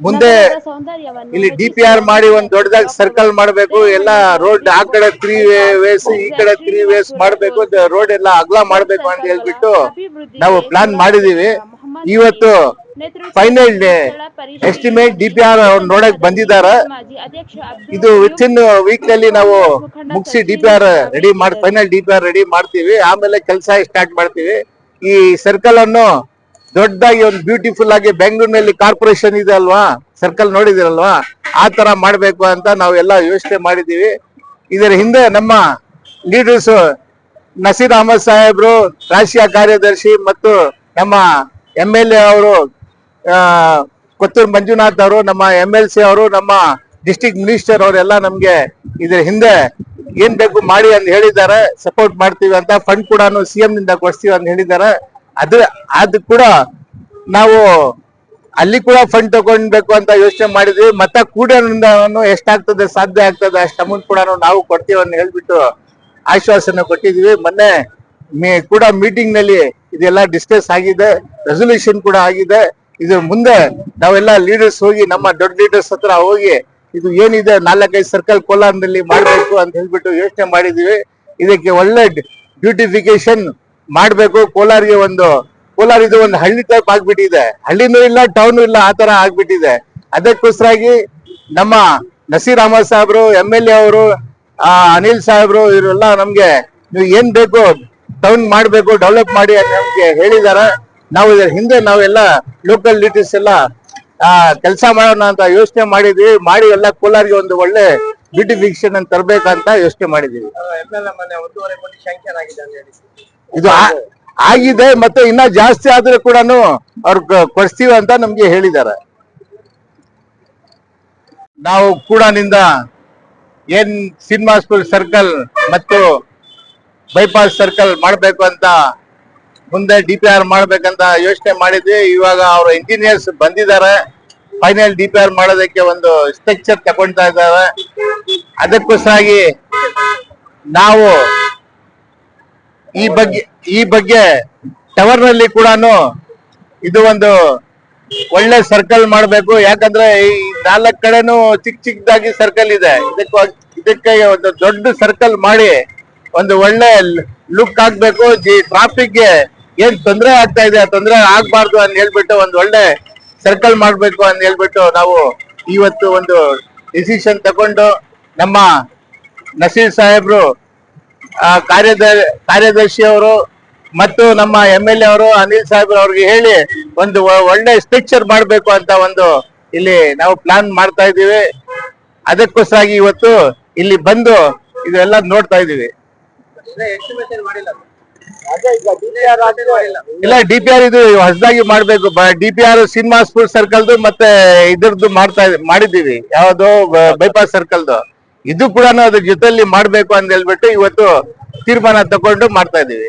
ಮುಂದೆ ಇಲ್ಲಿ D P R ಮಾಡಿ ಒಂದ್ ದೊಡ್ಡದಾಗಿ ಸರ್ಕಲ್ ಮಾಡಬೇಕು ಎಲ್ಲ ರೋಡ್ ಆ ಕಡೆ ತ್ರೀ ವೇಸ್ ಈ ಕಡೆ ತ್ರೀ ವೇಸ್ ಮಾಡಬೇಕು ರೋಡ್ ಎಲ್ಲ ಅಗಲ ಮಾಡ್ಬೇಕು ಅಂತ ಹೇಳ್ಬಿಟ್ಟು ನಾವು ಪ್ಲಾನ್ ಮಾಡಿದೀವಿ. ಇವತ್ತು final estimate D P R ನೋಡಕ್ ಬಂದಿದ್ದಾರೆ ಇದು ವಿತ್ ಇನ್ ವೀಕ್ನಲ್ಲಿ ನಾವು ಮುಗಿಸಿ ಡಿ ಪಿ ಆರ್ ರೆಡಿ ಮಾಡಿ final D P R ready ಮಾಡ್ತೀವಿ. ಆಮೇಲೆ ಕೆಲಸ ಸ್ಟಾರ್ಟ್ ಮಾಡ್ತೀವಿ. ಈ ಸರ್ಕಲ್ ಅನ್ನು ದೊಡ್ಡದಾಗಿ ಒಂದು ಬ್ಯೂಟಿಫುಲ್ ಆಗಿ ಬೆಂಗಳೂರಿನಲ್ಲಿ ಕಾರ್ಪೊರೇಷನ್ ಇದೆ ಅಲ್ವಾ? ಸರ್ಕಲ್ ನೋಡಿದಿರಲ್ವಾ? ಆ ತರ ಮಾಡ್ಬೇಕು ಅಂತ ನಾವು ಎಲ್ಲ ಯೋಚನೆ ಮಾಡಿದೀವಿ. ಇದರ ಹಿಂದೆ ನಮ್ಮ ಲೀಡರ್ಸ್ ನಸೀರ್ ಅಹಮದ್ ಸಾಹೇಬ್ರು, ರಾಷ್ಟ್ರೀಯ ಕಾರ್ಯದರ್ಶಿ ಮತ್ತು ನಮ್ಮ ಎಂ ಎಲ್ ಎ ಅವರು ಕೊತ್ತೂರು ಮಂಜುನಾಥ್ ಅವರು, ನಮ್ಮ ಎಂ ಎಲ್ ಸಿ ಅವರು, ನಮ್ಮ ಡಿಸ್ಟಿಕ್ ಮಿನಿಸ್ಟರ್ ಅವರೆಲ್ಲ ನಮ್ಗೆ ಇದ್ರ ಹಿಂದೆ ಏನ್ ಬೇಕು ಮಾಡಿ ಅಂತ ಹೇಳಿದ್ದಾರೆ. ಸಪೋರ್ಟ್ ಮಾಡ್ತೀವಿ ಅಂತ ಫಂಡ್ ಕೂಡ ಸಿಎಂ ನಿಂದ ಕೊಡ್ತೀವಿ ಅಂತ ಹೇಳಿದ್ದಾರೆ. ಅದು ಅದು ಕೂಡ ನಾವು ಅಲ್ಲಿ ಕೂಡ ಫಂಡ್ ತಗೊಳ್ಬೇಕು ಅಂತ ಯೋಚನೆ ಮಾಡಿದ್ವಿ. ಮತ್ತೆ ಕೂಡ ಎಷ್ಟಾಗ್ತದೆ, ಸಾಧ್ಯ ಆಗ್ತದೆ, ಅಷ್ಟು ಅಮೌಂಟ್ ಕೂಡ ನಾವು ಕೊಡ್ತೀವಿ ಅಂತ ಹೇಳ್ಬಿಟ್ಟು ಆಶ್ವಾಸನೆ ಕೊಟ್ಟಿದ್ವಿ. ಮೊನ್ನೆ ಕೂಡ ಮೀಟಿಂಗ್ನಲ್ಲಿ ಇದೆಲ್ಲ ಡಿಸ್ಕಸ್ ಆಗಿದೆ ರೆಸೊಲ್ಯೂಷನ್ ಕೂಡ ಆಗಿದೆ. ಇದು ಮುಂದೆ ನಾವೆಲ್ಲ ಲೀಡರ್ಸ್ ಹೋಗಿ, ನಮ್ಮ ದೊಡ್ಡ ಲೀಡರ್ಸ್ ಹತ್ರ ಹೋಗಿ, ಇದು ಏನಿದೆ, ನಾಲ್ಕೈದು ಸರ್ಕಲ್ ಕೋಲಾರದಲ್ಲಿ ಮಾಡಬೇಕು ಅಂತ ಹೇಳ್ಬಿಟ್ಟು ಯೋಚನೆ ಮಾಡಿದೀವಿ. ಇದಕ್ಕೆ ಒಳ್ಳೆ ಬ್ಯೂಟಿಫಿಕೇಶನ್ ಮಾಡ್ಬೇಕು. ಕೋಲಾರಿಗೆ ಒಂದು ಕೋಲಾರ ಇದು ಒಂದು ಹಳ್ಳಿ ಟೈಪ್ ಆಗ್ಬಿಟ್ಟಿದೆ. ಹಳ್ಳಿನೂ ಇಲ್ಲ ಟೌನ್ ಇಲ್ಲ, ಆ ತರ ಆಗ್ಬಿಟ್ಟಿದೆ. ಅದಕ್ಕೋಸ್ಕರಾಗಿ ನಮ್ಮ ನಸೀರ್ ಅಹಮದ್ ಸಾಹೇಬ್ರು ಎಂ ಎಲ್ ಎ ಅವರು ಅನಿಲ್ ಸಾಹೇಬ್ರು ಇವರೆಲ್ಲ ನಮ್ಗೆ ನೀವು ಏನ್ ಬೇಕು ಟೌನ್ ಮಾಡ್ಬೇಕು ಡೆವಲಪ್ ಮಾಡಿ ಅಂತ ನಮ್ಗೆ ಹೇಳಿದಾರ. ನಾವು ಇದ್ರ ಹಿಂದೆ ನಾವೆಲ್ಲ ಲೋಕಲ್ ಲೀಡರ್ಸ್ ಎಲ್ಲ ಕೆಲಸ ಮಾಡೋಣ ಅಂತ ಯೋಚನೆ ಮಾಡಿದ್ವಿ. ಮಾಡಿ ಎಲ್ಲ ಕೋಲಾರಿಗೆ ಒಂದು ಒಳ್ಳೆ ಬ್ಯೂಟಿಫಿಕೇಶನ್ ತರಬೇಕಂತ ಯೋಚನೆ ಮಾಡಿದೀವಿ. ಇದು ಆಗಿದೆ ಮತ್ತೆ ಇನ್ನ ಜಾಸ್ತಿ ಆದ್ರೆ ಕೂಡ ಅವ್ರು ಕೊಡ್ತೀವಿ ಅಂತ ನಮ್ಗೆ ಹೇಳಿದ್ದಾರೆ. ನಾವು ಕೂಡನಿಂದ ಏನ್ ಸಿನಿಮಾ ಸ್ಕೂಲ್ ಸರ್ಕಲ್ ಮತ್ತು ಬೈಪಾಸ್ ಸರ್ಕಲ್ ಮಾಡಬೇಕು ಅಂತ ಮುಂದೆ ಡಿ ಪಿ ಆರ್ ಮಾಡ್ಬೇಕಂತ ಯೋಚನೆ ಮಾಡಿದ್ವಿ. ಇವಾಗ ಅವ್ರ ಇಂಜಿನಿಯರ್ಸ್ ಬಂದಿದ್ದಾರೆ. ಫೈನಲ್ ಡಿ ಪಿ ಆರ್ ಮಾಡೋದಕ್ಕೆ ಒಂದು ಸ್ಟ್ರಕ್ಚರ್ ತಗೊಳ್ತಾ ಇದ್ದಾರೆ. ಅದಕ್ಕೋಸ್ಕರಾಗಿ ನಾವು ಈ ಬಗ್ಗೆ ಈ ಬಗ್ಗೆ ಟವರ್ನಲ್ಲಿ ಕೂಡ ಇದು ಒಂದು ಒಳ್ಳೆ ಸರ್ಕಲ್ ಮಾಡಬೇಕು. ಯಾಕಂದ್ರೆ ಈ ನಾಲ್ಕು ಕಡೆನೂ ಚಿಕ್ಕ ಚಿಕ್ಕದಾಗಿ ಸರ್ಕಲ್ ಇದೆ. ಇದಕ್ಕೆ ಇದಕ್ಕೆ ಒಂದು ದೊಡ್ಡ ಸರ್ಕಲ್ ಮಾಡಿ ಒಂದು ಒಳ್ಳೆ ಲುಕ್ ಆಗ್ಬೇಕು ಟ್ರಾಫಿಕ್ಗೆ ಏನ್ ತೊಂದರೆ ಆಗ್ತಾ ಇದೆ ತೊಂದರೆ ಆಗ್ಬಾರ್ದು ಅಂತ ಹೇಳ್ಬಿಟ್ಟು ಒಂದು ಒಳ್ಳೆ ಸರ್ಕಲ್ ಮಾಡ್ಬೇಕು ಅಂತ ಹೇಳ್ಬಿಟ್ಟು ನಾವು ಇವತ್ತು ಒಂದು ಡಿಸಿಷನ್ ತಗೊಂಡು ನಮ್ಮ ನಸೀರ್ ಸಾಹೇಬ್ರು ಆ, ಕಾರ್ಯದ ಕಾರ್ಯದರ್ಶಿ ಅವರು ಮತ್ತು ನಮ್ಮ ಎಂ ಎಲ್ ಎ ಅವರು ಅನಿಲ್ ಸಾಹೇಬ್ ಅವ್ರಿಗೆ ಹೇಳಿ ಒಂದು ಒಳ್ಳೆ ಸ್ಟ್ರಕ್ಚರ್ ಮಾಡಬೇಕು ಅಂತ ಒಂದು ಇಲ್ಲಿ ನಾವು ಪ್ಲಾನ್ ಮಾಡ್ತಾ ಇದ್ದೀವಿ. ಅದಕ್ಕೋಸ್ಕರ ಇವತ್ತು ಇಲ್ಲಿ ಬಂದು ಇದೆಲ್ಲ ನೋಡ್ತಾ ಮಾಡಿಲ್ಲ ಇಲ್ಲ ಡಿ ಪಿ ಆರ್ ಇದು ಹೊಸದಾಗಿ ಮಾಡ್ಬೇಕು. D P R cinema school ಸರ್ಕಲ್ದು ಮತ್ತೆ ಇದ್ರದ್ದು ಮಾಡ್ತಾ ಮಾಡಿದ್ದೀವಿ. ಯಾವ್ದು ಬೈಪಾಸ್ ಸರ್ಕಲ್ದು. ಇದು ಕೂಡ ಅದ್ರ ಜೊತೆಲಿ ಮಾಡ್ಬೇಕು ಅಂತ ಹೇಳ್ಬಿಟ್ಟು ಇವತ್ತು ತೀರ್ಮಾನ ತಗೊಂಡು ಮಾಡ್ತಾ ಇದೀವಿ